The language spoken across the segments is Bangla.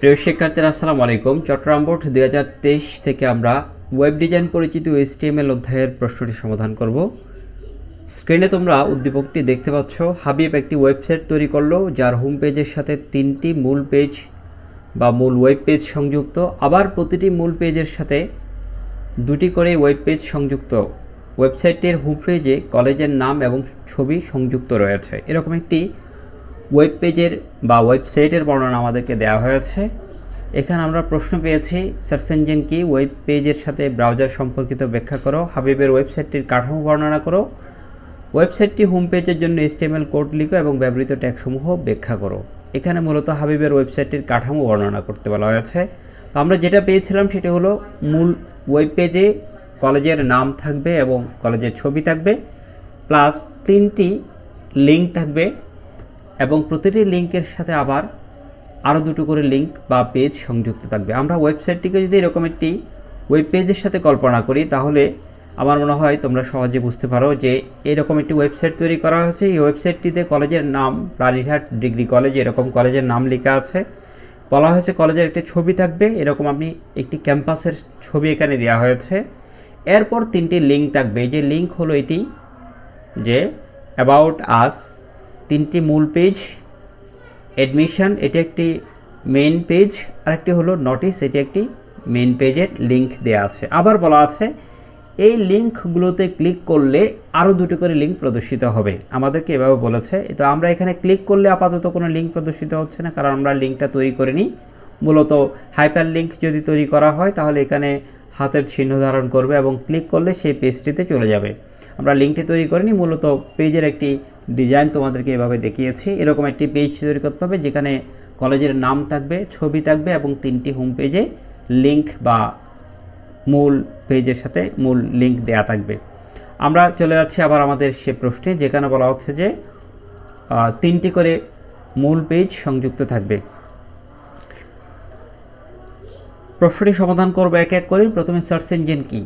প্রিয় শিক্ষার্থীরা, আসসালামু আলাইকুম। চট্টগ্রাম বোর্ড দুই থেকে আমরা ওয়েব ডিজাইন পরিচিত এইচটিএমএল অধ্যায়ের প্রশ্নটি সমাধান করব। স্ক্রিনে তোমরা উদ্দীপকটি দেখতে পাচ্ছ। হাবিব একটি ওয়েবসাইট তৈরি করল, যার হোম পেজের সাথে তিনটি মূল পেজ বা মূল ওয়েব পেজ সংযুক্ত। আবার প্রতিটি মূল পেজের সাথে দুটি করে ওয়েব পেজ সংযুক্ত। ওয়েবসাইটটির হোম পেজে কলেজের নাম এবং ছবি সংযুক্ত রয়েছে। এরকম একটি ওয়েব পেজের বা ওয়েবসাইটের বর্ণনা আমাদেরকে দেওয়া হয়েছে। এখানে আমরা প্রশ্ন পেয়েছি সার্চ ইঞ্জিন কি? ওয়েব পেজের সাথে ব্রাউজার সম্পর্কিত ব্যাখ্যা করো। হাবিবের ওয়েবসাইটটির কাঠামো বর্ণনা করো। ওয়েবসাইটটি হোম পেজের জন্য এসটিএমএল কোড লিখো এবং ব্যবহৃত ট্যাগসমূহ ব্যাখ্যা করো। এখানে মূলত হাবিবের ওয়েবসাইটটির কাঠামো বর্ণনা করতে বলা হয়েছে। তো আমরা যেটা পেয়েছিলাম সেটি হলো মূল ওয়েব পেজে কলেজের নাম থাকবে এবং কলেজের ছবি থাকবে প্লাস তিনটি লিঙ্ক থাকবে। এবং প্রতিটি লিঙ্কের সাথে আবার আরও দুটো করে লিঙ্ক বা পেজ সংযুক্ত থাকবে। আমরা ওয়েবসাইটটিকে যদি এরকম একটি ওয়েব পেজের সাথে কল্পনা করি, তাহলে আমার মনে হয় তোমরা সহজে বুঝতে পারো যে এরকম একটি ওয়েবসাইট তৈরি করা হয়েছে। এই ওয়েবসাইটটিতে কলেজের নাম রানীঘাট ডিগ্রি কলেজ, এরকম কলেজের নাম লেখা আছে। বলা হয়েছে কলেজের একটি ছবি থাকবে, এরকম আপনি একটি ক্যাম্পাসের ছবি এখানে দেওয়া হয়েছে। এরপর তিনটি লিঙ্ক থাকবে। যে লিঙ্ক হলো এটি যে অ্যাবাউট আস তিনটি মূল পেজ অ্যাডমিশন এটি একটি মেইন পেজ আরেকটি হলো নোটিস এটি একটি মেইন পেজের লিঙ্ক দেওয়া আছে। আবার বলা আছে, এই লিঙ্কগুলোতে ক্লিক করলে আরও দুটি করে লিঙ্ক প্রদর্শিত হবে। আমাদেরকে এভাবে বলেছে, তো আমরা এখানে ক্লিক করলে আপাতত কোনো লিঙ্ক প্রদর্শিত হচ্ছে না, কারণ আমরা লিঙ্কটা তৈরি করিনি। মূলত হাইপার লিঙ্ক যদি তৈরি করা হয়, তাহলে এখানে হাতের চিহ্ন ধারণ করবে এবং ক্লিক করলে সেই পেজটিতে চলে যাবে। আমরা লিঙ্কটি তৈরি করিনি, মূলত পেজের একটি ডিজাইন তোমাদেরকে এভাবে দেখিয়েছি। এরকম একটি পেজ তৈরি করতে হবে, যেখানে কলেজের নাম থাকবে, ছবি থাকবে এবং তিনটি হোম পেজে লিঙ্ক বা মূল পেজের সাথে মূল লিঙ্ক দেয়া থাকবে। আমরা চলে যাচ্ছি আবার আমাদের সে প্রশ্নে, যেখানে বলা হচ্ছে যে তিনটি করে মূল পেজ সংযুক্ত থাকবে। প্রশ্নটি সমাধান করব এক এক করে। প্রথমে সার্চ ইঞ্জিন কী?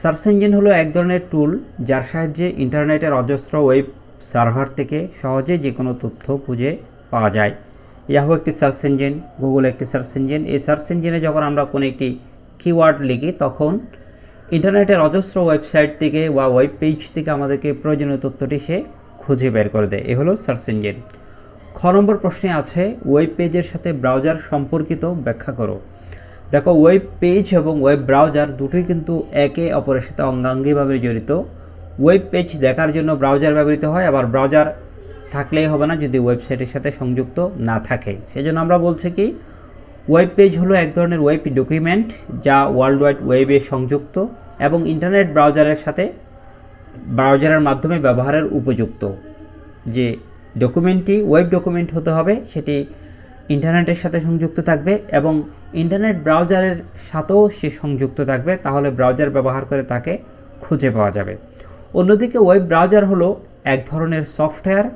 সার্চ ইঞ্জিন হলো এক ধরনের টুল যার সাহায্যে ইন্টারনেটের অজস্র ওয়েব সার্ভার থেকে সহজে যে কোনো তথ্য খুঁজে পাওয়া যায়। ইয়াহু একটি সার্চ ইঞ্জিন গুগল একটি সার্চ ইঞ্জিন। এই সার্চ ইঞ্জিনে যখন আমরা কোনো একটি কিওয়ার্ড লিখি, তখন ইন্টারনেটের অজস্র ওয়েবসাইট থেকে বা ওয়েব পেজ থেকে আমাদেরকে প্রয়োজনীয় তথ্যটি সে খুঁজে বের করে দেয়। এ হলো সার্চ ইঞ্জিন। খ নম্বর প্রশ্নে আছে ওয়েব পেজের সাথে ব্রাউজার সম্পর্কিত ব্যাখ্যা করো। দেখো ওয়েব পেজ এবং ওয়েব ব্রাউজার দুটোই কিন্তু একে অপরের সাথে অঙ্গাঙ্গিভাবে জড়িত। ওয়েব পেজ দেখার জন্য ব্রাউজার ব্যবহৃত হয়, আবার ব্রাউজার থাকলেই হবে না যদি ওয়েবসাইটের সাথে সংযুক্ত না থাকে। সেজন্য আমরা বলছি কি ওয়েব পেজ হলো এক ধরনের ওয়েব ডকুমেন্ট যা ওয়ার্ল্ড ওয়াইড ওয়েবে সংযুক্ত এবং ইন্টারনেট ব্রাউজারের সাথে ব্রাউজারের মাধ্যমে ব্যবহারের উপযুক্ত। যে ডকুমেন্টটি ওয়েব ডকুমেন্ট হতে হবে, সেটি ইন্টারনেটের সাথে সংযুক্ত থাকবে এবং ইন্টারনেট ব্রাউজারের সাথেও সে সংযুক্ত থাকবে, তাহলে ব্রাউজার ব্যবহার করে তাকে খুঁজে পাওয়া যাবে। অন্যদিকে ওয়েব ব্রাউজার হলো এক ধরনের সফটওয়্যার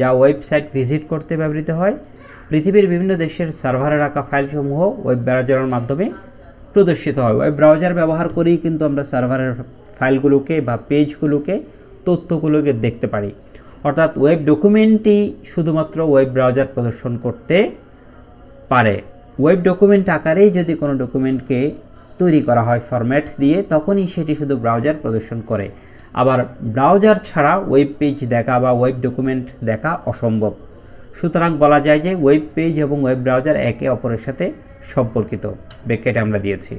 যা ওয়েবসাইট ভিজিট করতে ব্যবহৃত হয়। পৃথিবীর বিভিন্ন দেশের সার্ভারে রাখা ফাইলসমূহ ওয়েব ব্রাউজারের মাধ্যমে প্রদর্শিত হয়। ওয়েব ব্রাউজার ব্যবহার করেই কিন্তু আমরা সার্ভারের ফাইলগুলোকে বা পেজগুলোকে, তথ্যগুলোকে দেখতে পারি। অর্থাৎ ওয়েব ডকুমেন্টই শুধুমাত্র ওয়েব ব্রাউজার প্রদর্শন করতে পারে। ওয়েব ডকুমেন্ট আকারেই যদি কোনো ডকুমেন্টকে তৈরি করা হয় ফরম্যাট দিয়ে, তখনই সেটি শুধু ব্রাউজার প্রদর্শন করে। আবার ব্রাউজার ছাড়া ওয়েব পেজ দেখা বা ওয়েব ডকুমেন্ট দেখা অসম্ভব। সুতরাং বলা যায় যে ওয়েব পেজ এবং ওয়েব ব্রাউজার একে অপরের সাথে সম্পর্কিত। ব্যাখ্যাটা আমরা দিয়েছি।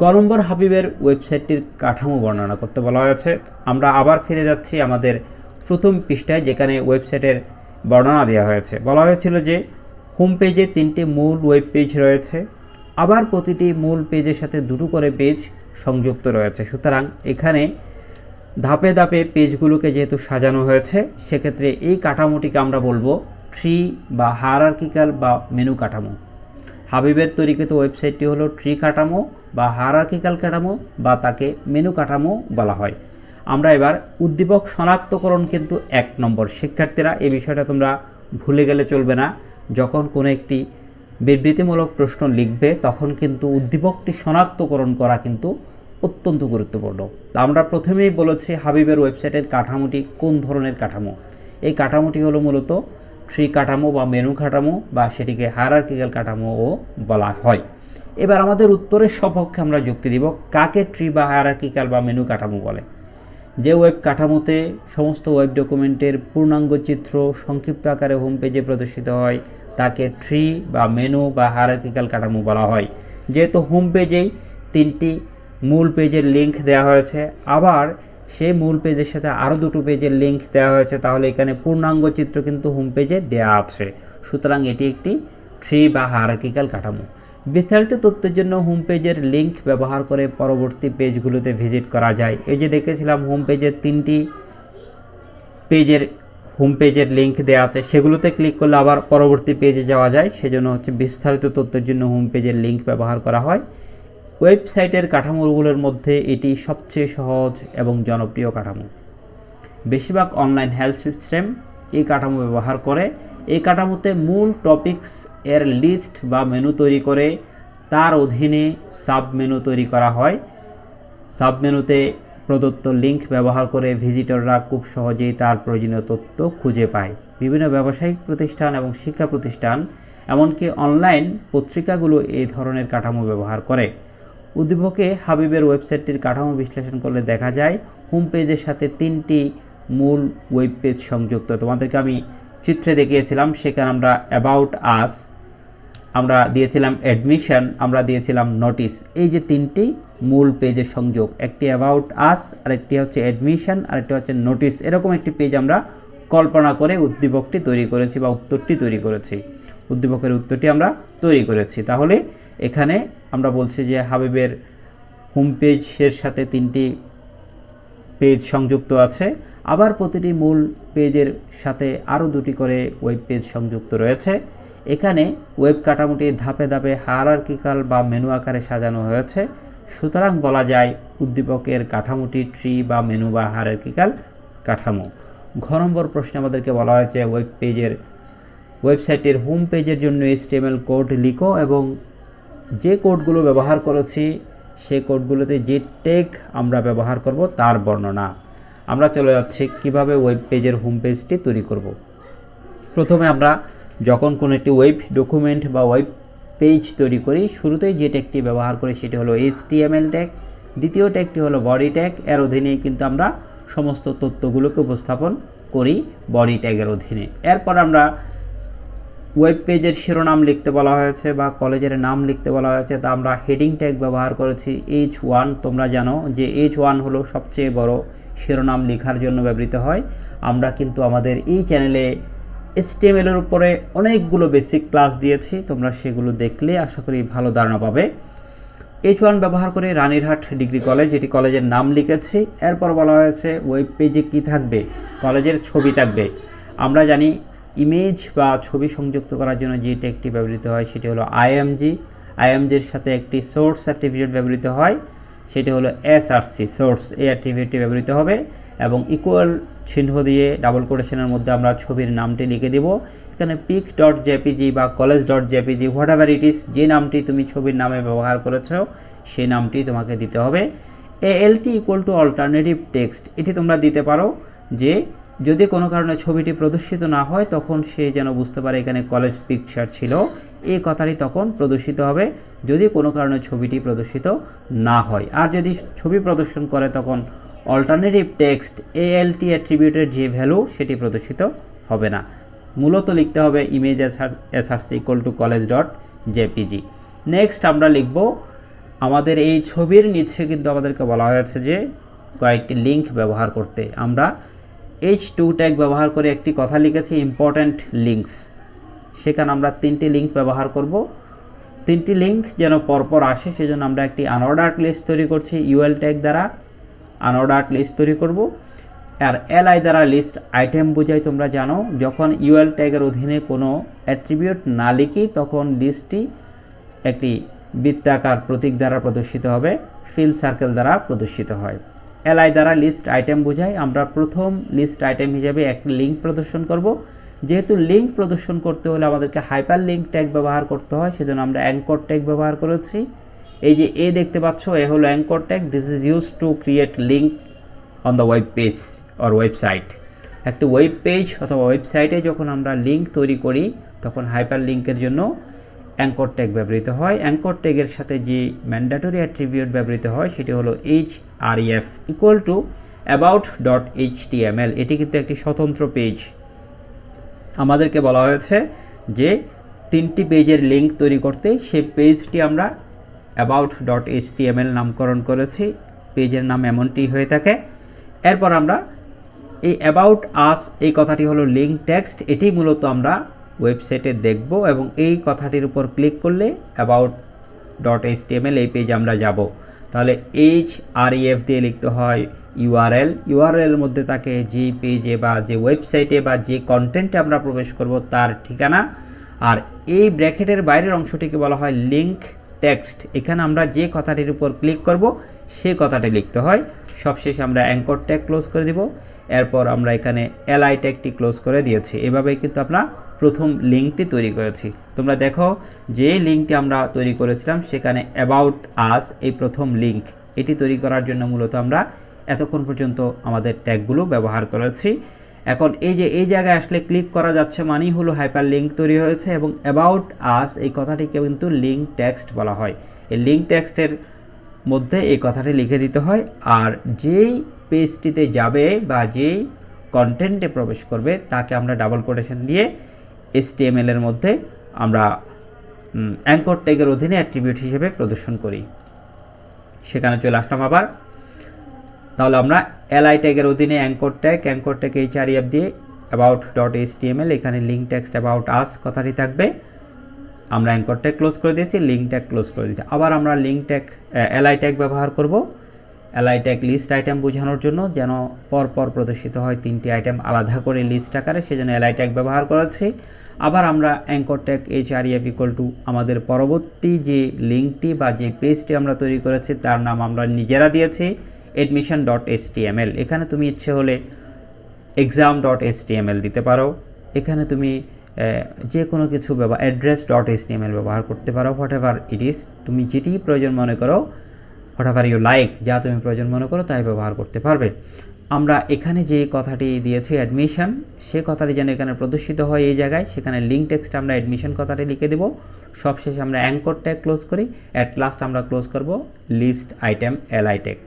গ নম্বর হাবিবের ওয়েবসাইটটির কাঠামো বর্ণনা করতে বলা হয়েছে। আমরা আবার ফিরে যাচ্ছি আমাদের প্রথম পৃষ্ঠায় যেখানে ওয়েবসাইটের বর্ণনা দেওয়া হয়েছে। বলা হয়েছিল যে হোম পেজে তিনটি মূল ওয়েব পেজ রয়েছে। আবার প্রতিটি মূল পেজের সাথে দুটো করে পেজ সংযুক্ত রয়েছে। সুতরাং এখানে ধাপে ধাপে পেজগুলোকে যেহেতু সাজানো হয়েছে, সেক্ষেত্রে এই কাঠামোটিকে আমরা বলব ট্রি বা হারার্কিক্যাল বা মেনু কাঠামো। হাবিবের তৈরিকৃত ওয়েবসাইটটি হলো ট্রি কাঠামো বা হারার্কিক্যাল কাঠামো বা তাকে মেনু কাঠামো বলা হয়। আমরা এবার উদ্দীপক শনাক্তকরণ কিন্তু এক নম্বর। শিক্ষার্থীরা, এই বিষয়টা তোমরা ভুলে গেলে চলবে না। যখন কোনো একটি বিবৃতিমূলক প্রশ্ন লিখবে, তখন কিন্তু উদ্দীপকটি শনাক্তকরণ করা কিন্তু অত্যন্ত গুরুত্বপূর্ণ। আমরা প্রথমেই বলেছি হাবিবের ওয়েবসাইটের কাঠামোটি কোন ধরনের কাঠামো। এই কাঠামোটি হলো মূলত ট্রি কাঠামো বা মেনু কাঠামো বা সেটিকে হায়ারার্কিক্যাল কাঠামোও বলা হয়। এবার আমাদের উত্তরের সপক্ষে আমরা যুক্তি দিব কাকে ট্রি বা হায়ারার্কিক্যাল বা মেনু কাঠামো বলে। যে ওয়েব কাঠামোতে সমস্ত ওয়েব ডকুমেন্টের পূর্ণাঙ্গ চিত্র সংক্ষিপ্ত আকারে হোম পেজে প্রদর্শিত হয়, তাকে ট্রি বা মেনু বা হায়ারার্কিক্যাল কাঠামো বলা হয়। যেহেতু হোম পেজেই তিনটি মূল পেজের লিঙ্ক দেওয়া হয়েছে। আবার সেই মূল পেজের সাথে আরও দুটো পেজের লিঙ্ক দেওয়া হয়েছে, তাহলে এখানে পূর্ণাঙ্গ চিত্র কিন্তু হোম পেজে দেওয়া আছে। সুতরাং এটি একটি ট্রি বা হায়ারার্কিক্যাল কাঠামো। বিস্তারিত তথ্যের জন্য হোম পেজের লিঙ্ক ব্যবহার করে পরবর্তী পেজগুলোতে ভিজিট করা যায়। এই যে দেখেছিলাম হোম পেজের তিনটি পেজের হোম পেজের লিঙ্ক দেওয়া আছে। সেগুলোতে ক্লিক করলে আবার পরবর্তী পেজে যাওয়া যায়। সেজন্য হচ্ছে বিস্তারিত তথ্যের জন্য হোম পেজের লিঙ্ক ব্যবহার করা হয়। ওয়েবসাইটের কাঠামোগুলোর মধ্যে এটি সবচেয়ে সহজ এবং জনপ্রিয় কাঠামো। বেশিরভাগ অনলাইন হেলথ সিস্টেম এই কাঠামো ব্যবহার করে। এই কাঠামোতে মূল টপিকস এর লিস্ট বা মেনু তৈরি করে তার অধীনে সাব মেনু তৈরি করা হয়। সাব মেনুতে প্রদত্ত লিঙ্ক ব্যবহার করে ভিজিটররা খুব সহজেই তার প্রয়োজনীয় তথ্য খুঁজে পায়। বিভিন্ন ব্যবসায়িক প্রতিষ্ঠান এবং শিক্ষা প্রতিষ্ঠান, এমনকি অনলাইন পত্রিকাগুলো এই ধরনের কাঠামো ব্যবহার করে। উদ্দীপকে হাবিবের ওয়েবসাইটটির কাঠামো বিশ্লেষণ করলে দেখা যায়, হোম পেজের সাথে তিনটি মূল ওয়েব পেজ সংযুক্ত। তোমাদেরকে আমি চিত্রে দেখিয়েছিলাম, সেখানে আমরা অ্যাবাউট আস আমরা দিয়েছিলাম অ্যাডমিশন আমরা দিয়েছিলাম নোটিশ এই যে তিনটি মূল পেজের সংযোগ, একটি অ্যাবাউট আস আরেকটি হচ্ছে অ্যাডমিশন আরেকটি হচ্ছে নোটিশ এরকম একটি পেজ আমরা কল্পনা করে উদ্দীপকটি তৈরি করেছি বা উত্তরটি তৈরি করেছি। উদ্দীপকের উত্তরটি আমরা তৈরি করেছি। তাহলে এখানে আমরা বলছি যে হাবিবের হোম পেজের সাথে তিনটি পেজ সংযুক্ত আছে। আবার প্রতিটি মূল পেজের সাথে আরও দুটি করে ওয়েব পেজ সংযুক্ত রয়েছে। এখানে ওয়েব কাঠামোটি ধাপে ধাপে হায়ারার্কিক্যাল বা মেনু আকারে সাজানো হয়েছে। সুতরাং বলা যায় উদ্দীপকের কাঠামোটি ট্রি বা মেনু বা হায়ারার্কিক্যাল কাঠামো। ঘ নম্বর প্রশ্নে আমাদেরকে বলা হয়েছে ওয়েব পেজের ওয়েবসাইটের হোম পেজের জন্য এইচটিএমএল কোড লিখো এবং যে কোডগুলো ব্যবহার করেছি, সে কোডগুলোতে যে টেক আমরা ব্যবহার করব, তার বর্ণনা। আমরা চলে যাচ্ছি কীভাবে ওয়েব পেজের হোম পেজটি তৈরি করব। প্রথমে আমরা যখন কোনো একটি ওয়েব ডকুমেন্ট বা ওয়েব পেজ তৈরি করি, শুরুতেই যে ট্যাগটি ব্যবহার করি, সেটি হলো এইচটিএমএল ট্যাগ দ্বিতীয় ট্যাগটি হলো বডি ট্যাগ এর অধীনেই কিন্তু আমরা সমস্ত তথ্যগুলোকে উপস্থাপন করি বডি ট্যাগের অধীনে। এরপর আমরা ওয়েব পেজের শিরোনাম লিখতে বলা হয়েছে বা কলেজের নাম লিখতে বলা হয়েছে, তা আমরা হেডিং ট্যাগ ব্যবহার করেছি এইচ ওয়ান তোমরা জানো যে এইচ ওয়ান হলো সবচেয়ে বড় শিরোনাম লেখার জন্য ব্যবহৃত হয়। আমরা কিন্তু আমাদের এই চ্যানেলে এসটিএমএলের উপরে অনেকগুলো বেসিক ক্লাস দিয়েছি, তোমরা সেগুলো দেখলে আশা করি ভালো ধারণা পাবে। এইচ ওয়ান ব্যবহার করে রানীরহাট ডিগ্রি কলেজ এটি কলেজের নাম লিখেছি, এরপর বলা হয়েছে ওয়েব পেজে কী থাকবে, কলেজের ছবি থাকবে। আমরা জানি ইমেজ বা ছবি সংযুক্ত করার জন্য যে ট্যাগটি ব্যবহৃত হয়, সেটি হলো আইএমজি আইএমজির সাথে একটি সোর্স সার্টিফিকেট ব্যবহৃত হয়, সেটি হলো এসআরসি সোর্স এই সার্টিফিকেটটি ব্যবহৃত হবে এবং ইকুয়াল চিহ্ন দিয়ে ডাবল কোটেশনের মধ্যে আমরা ছবির নামটি লিখে দেব। এখানে পিক ডট জেপিজি বা college dot JPG whatever it is যে নামটি তুমি ছবির নামে ব্যবহার করেছ, সেই নামটি তোমাকে দিতে হবে। ALT equal to alternative text এটি তোমরা দিতে পারো যে যদি কোনো কারণে ছবিটি প্রদর্শিত না হয়, তখন সে যেন বুঝতে পারে এখানে কলেজ পিকচার ছিল। এই কথাটি তখন প্রদর্শিত হবে যদি কোনো কারণে ছবিটি প্রদর্শিত না হয়। আর যদি ছবি প্রদর্শন করে, তখন অল্টারনেটিভ টেক্সট এএলটি অ্যাট্রিবিউটের যে ভ্যালু সেটি প্রদর্শিত হবে না। মূলত লিখতে হবে image SRC equal to college dot JPG next আমরা লিখব, আমাদের এই ছবির নিচে কিন্তু আমাদেরকে বলা হয়েছে যে কয়েকটি লিঙ্ক ব্যবহার করতে। আমরা এইচ টু ট্যাগ ব্যবহার করে একটি কথা লিখেছি ইম্পর্ট্যান্ট লিঙ্কস সেখানে আমরা তিনটি লিঙ্ক ব্যবহার করব। তিনটি লিঙ্ক যেন পরপর আসে, সেজন্য আমরা একটি আনঅর্ডার্ড লিস্ট তৈরি করছি ইউএল ট্যাগ দ্বারা আনঅর্ডার্ড লিস্ট তৈরি করব। আর এলআই দ্বারা লিস্ট আইটেম বোঝাই তোমরা জানো, যখন ইউএল ট্যাগের অধীনে কোনো অ্যাট্রিবিউট না লিখি, তখন লিস্টটি একটি বৃত্তাকার প্রতীক দ্বারা প্রদর্শিত হবে ফিল সার্কেল দ্বারা প্রদর্শিত হয়। এলআই দ্বারা লিস্ট আইটেম বোঝায় আমরা প্রথম লিস্ট আইটেম হিসেবে একটি লিঙ্ক প্রদর্শন করব। যেহেতু লিঙ্ক প্রদর্শন করতে হলে আমাদেরকে হাইপার লিঙ্ক ট্যাগ ব্যবহার করতে হয়, সেজন্য আমরা অ্যাঙ্কর ট্যাগ ব্যবহার করেছি। এই যে এ দেখতে পাচ্ছ, এ হলো anchor tag this is use to create link on the web page or website একটি ওয়েব পেজ অথবা ওয়েবসাইটে যখন আমরা লিঙ্ক তৈরি করি, তখন হাইপার লিঙ্কের জন্য অ্যাঙ্কর ট্যাগ ব্যবহৃত হয়। অ্যাঙ্কর ট্যাগের সাথে যে ম্যান্ডেটরি অ্যাট্রিবিউট ব্যবহৃত হয়, সেটি হলো H R F equal to about dot H এটি কিন্তু একটি স্বতন্ত্র পেজ আমাদেরকে বলা হয়েছে যে তিনটি পেজের লিঙ্ক তৈরি করতে সেই পেজটি আমরা অ্যাবাউট ডট এইচটিএমএল নামকরণ করেছি। পেজের নাম এমনটি হয়ে থাকে। এরপর আমরা এই অ্যাবাউট আস এই কথাটি হলো লিঙ্ক টেক্সট এটি মূলত আমরা ওয়েবসাইটে দেখব এবং এই কথাটির উপর ক্লিক করলে অ্যাবাউট ডট এইচটিএমএল এই পেজ আমরা যাব। তাহলে এইচ আর এফ দিয়ে লিখতে হয় ইউআরএল ইউআরএল মধ্যে থাকে যে পেজে বা যে ওয়েবসাইটে বা যে কন্টেন্টে আমরা প্রবেশ করব তার ঠিকানা। আর এই ব্র্যাকেটের বাইরের অংশটিকে বলা হয় লিঙ্ক টেক্সট এখানে আমরা যে কথাটির উপর ক্লিক করব, সে কথাটি লিখতে হয়। সবশেষে আমরা অ্যাঙ্কর ট্যাগ ক্লোজ করে দিব। এরপর আমরা এখানে এলআই ট্যাগটি ক্লোজ করে দিয়েছি। এভাবেই কিন্তু আমরা প্রথম লিঙ্কটি তৈরি করেছি। তোমরা দেখো, যে লিঙ্কটি আমরা তৈরি করেছিলাম, সেখানে অ্যাবাউট আস এই প্রথম লিঙ্ক এটি তৈরি করার জন্য মূলত আমরা এতক্ষণ পর্যন্ত আমাদের ট্যাগগুলো ব্যবহার করেছি। এখন এই যে, এই জায়গায় আসলে ক্লিক করা যাচ্ছে মানেই হলো হাইপার লিঙ্ক তৈরি হয়েছে এবং অ্যাবাউট আস এই কথাটিকে কিন্তু লিঙ্ক টেক্সট বলা হয়। এই লিঙ্ক টেক্সটের মধ্যে এই কথাটি লিখে দিতে হয়, আর যেই পেজটিতে যাবে বা যেই কন্টেন্টে প্রবেশ করবে, তাকে আমরা ডাবল কোটেশন দিয়ে এর মধ্যে আমরা অ্যাঙ্কর ট্যাগের অধীনে অ্যাট্রিবিউট হিসেবে প্রদর্শন করি। সেখানে চলে আসলাম আবার। তাহলে আমরা এলআই ট্যাগের অধীনে anchor tag anchor tag H R F দিয়ে অ্যাবাউট ডট এইচ এখানে লিঙ্ক টেক্সট অ্যাবাউট আস কথাটি থাকবে। আমরা অ্যাঙ্কর ট্যাগ ক্লোজ করে দিয়েছি লিঙ্ক ট্যাগ ক্লোজ করে দিয়েছি। আবার আমরা লিঙ্ক ট্যাগ এলআই ট্যাগ ব্যবহার করব। এলআই ট্যাগ লিস্ট আইটেম বোঝানোর জন্য যেন পরপর প্রদর্শিত হয় তিনটি আইটেম আলাদা করে লিস্ট আকারে, সেজন্য এলআই ট্যাগ ব্যবহার করেছি। আবার আমরা anchor tag H R F equal to আমাদের পরবর্তী যে লিঙ্কটি বা যে পেজটি আমরা তৈরি করেছি, তার নাম আমরা নিজেরা দিয়েছি এডমিশন ডট এস এখানে তুমি ইচ্ছে হলে এক্সাম ডট এস দিতে পারো। এখানে তুমি যে কোনো কিছু ব্যবহার অ্যাড্রেস ডট এস ব্যবহার করতে পারো হোয়াট এভার ইট ইস তুমি যেটি প্রয়োজন মনে করো হোয়াট এভার ইউ লাইক যা তুমি প্রয়োজন মনে করো তাই ব্যবহার করতে পারবে। আমরা এখানে যে কথাটি দিয়েছি অ্যাডমিশন সে কথাটি যেন এখানে প্রদর্শিত হয় এই জায়গায়। সেখানে লিঙ্ক টেক্সট আমরা অ্যাডমিশন কথাটি লিখে দেবো। সবশেষে আমরা অ্যাঙ্কর ট্যাগ ক্লোজ করি। অ্যাট লাস্ট আমরা ক্লোজ করব list item L I tag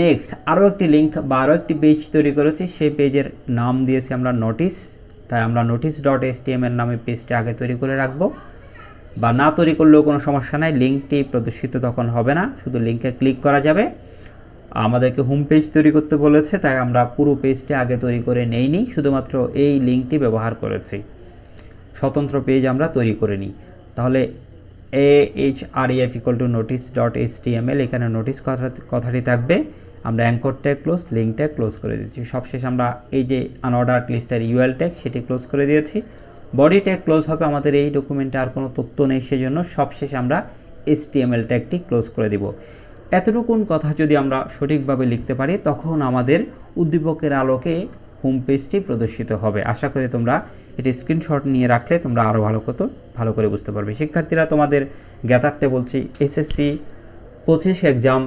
next আরও একটি লিঙ্ক বা আরও একটি পেজ তৈরি করেছি। সেই পেজের নাম দিয়েছি আমরা নোটিস তাই আমরা নোটিস ডট এস নামে পেজটি আগে তৈরি করে রাখব। বা না তৈরি করলেও কোনো সমস্যা নাই লিঙ্কটি প্রদর্শিত তখন হবে না, শুধু লিঙ্কে ক্লিক করা যাবে। আমাদেরকে হোম পেজ তৈরি করতে বলেছে, তাই আমরা পুরো পেজটি আগে তৈরি করে নেইনি, শুধুমাত্র এই লিঙ্কটি ব্যবহার করেছি। স্বতন্ত্র পেজ আমরা তৈরি করে নিই। তাহলে A H R F equal to notice dot H L এখানে নোটিস কথা, কথাটি থাকবে। আমরা anchor tag close link tag close করে দিয়েছি। সবশেষ আমরা এই যে আনঅর্ডার লিস্টের ইউএল ট্যাগ সেটি ক্লোজ করে দিয়েছি। বডি ট্যাগ ক্লোজ হবে আমাদের এই ডকুমেন্টে আর কোনো তথ্য নেই, সেজন্য সবশেষে আমরা এস ট্যাগটি ক্লোজ করে দিব। এতটুকুন কথা যদি আমরা সঠিকভাবে লিখতে পারি, তখন আমাদের উদ্দীপকের আলোকে হোম পেজটি প্রদর্শিত হবে। আশা করি তোমরা এটি স্ক্রিনশট নিয়ে রাখলে তোমরা আরও ভালো কত ভালো করে বুঝতে পারবে। শিক্ষার্থীরা, তোমাদের জ্ঞাতার্থে বলছি এসএসসি পঁচিশ এক্সাম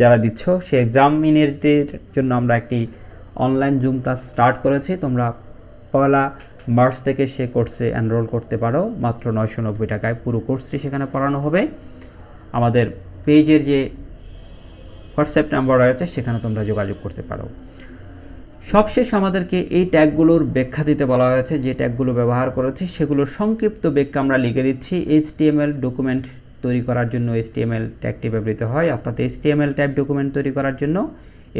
যারা দিচ্ছ, সেই এক্সামিনেরদের জন্য আমরা একটি অনলাইন জুম ক্লাস স্টার্ট করেছি। তোমরা পয়লা মার্চ থেকে সে কোর্সে এনরোল করতে পারো। মাত্র নয়শো নব্বই টাকায় পুরো কোর্সটি সেখানে পড়ানো হবে। আমাদের পেজের যে হোয়াটসঅ্যাপ নাম্বার রয়েছে, সেখানে তোমরা যোগাযোগ করতে পারো। সবশেষ আমাদেরকে এই ট্যাগগুলোর ব্যাখ্যা দিতে বলা হয়েছে। যে ট্যাগগুলো ব্যবহার করেছি, সেগুলোর সংক্ষিপ্ত ব্যাখ্যা আমরা লিখে দিচ্ছি। এইচটিএমএল ডকুমেন্ট তৈরি করার জন্য এইচটিএমএল ট্যাগটি ব্যবহৃত হয়, অর্থাৎ এইচটিএমএল ট্যাগ ডকুমেন্ট তৈরি করার জন্য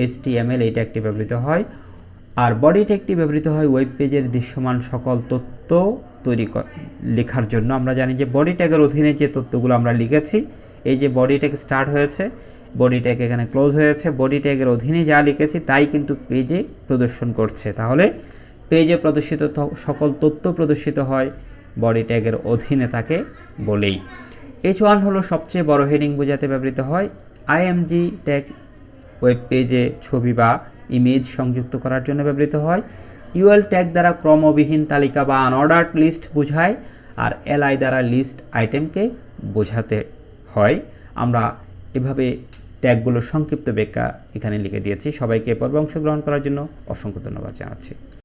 এইচটিএমএল এই ট্যাগটি ব্যবহৃত হয়। আর বডি ট্যাগটি ব্যবহৃত হয় ওয়েব পেজের দৃশ্যমান সকল তথ্য তৈরি লেখার জন্য। আমরা জানি যে বডি ট্যাগের অধীনে যে তথ্যগুলো আমরা লিখেছি, এই যে বডি ট্যাগ স্টার্ট হয়েছে বডি ট্যাগ এখানে ক্লোজ হয়েছে বডি ট্যাগের অধীনে যা লিখেছি তাই কিন্তু পেজে প্রদর্শন করছে। তাহলে পেজে প্রদর্শিত সকল তথ্য প্রদর্শিত হয় বডি ট্যাগের অধীনে তাকে বলেই। এইচ ওয়ান হলো সবচেয়ে বড় হেডিং বোঝাতে ব্যবহৃত হয় আইএমজি ট্যাগ ওয়েব পেজে ছবি বা ইমেজ সংযুক্ত করার জন্য ব্যবহৃত হয়। ইউএল ট্যাগ দ্বারা ক্রমবিহীন তালিকা বা আনঅর্ডার্ড লিস্ট বোঝায় আর এলআই দ্বারা লিস্ট আইটেমকে বোঝাতে হয়। আমরা এভাবে ট্যাগগুলোর সংক্ষিপ্ত ব্যাখ্যা এখানে লিখে দিয়েছি। সবাইকে পর্ব অংশগ্রহণ করার জন্য অসংখ্য ধন্যবাদ জানাচ্ছি।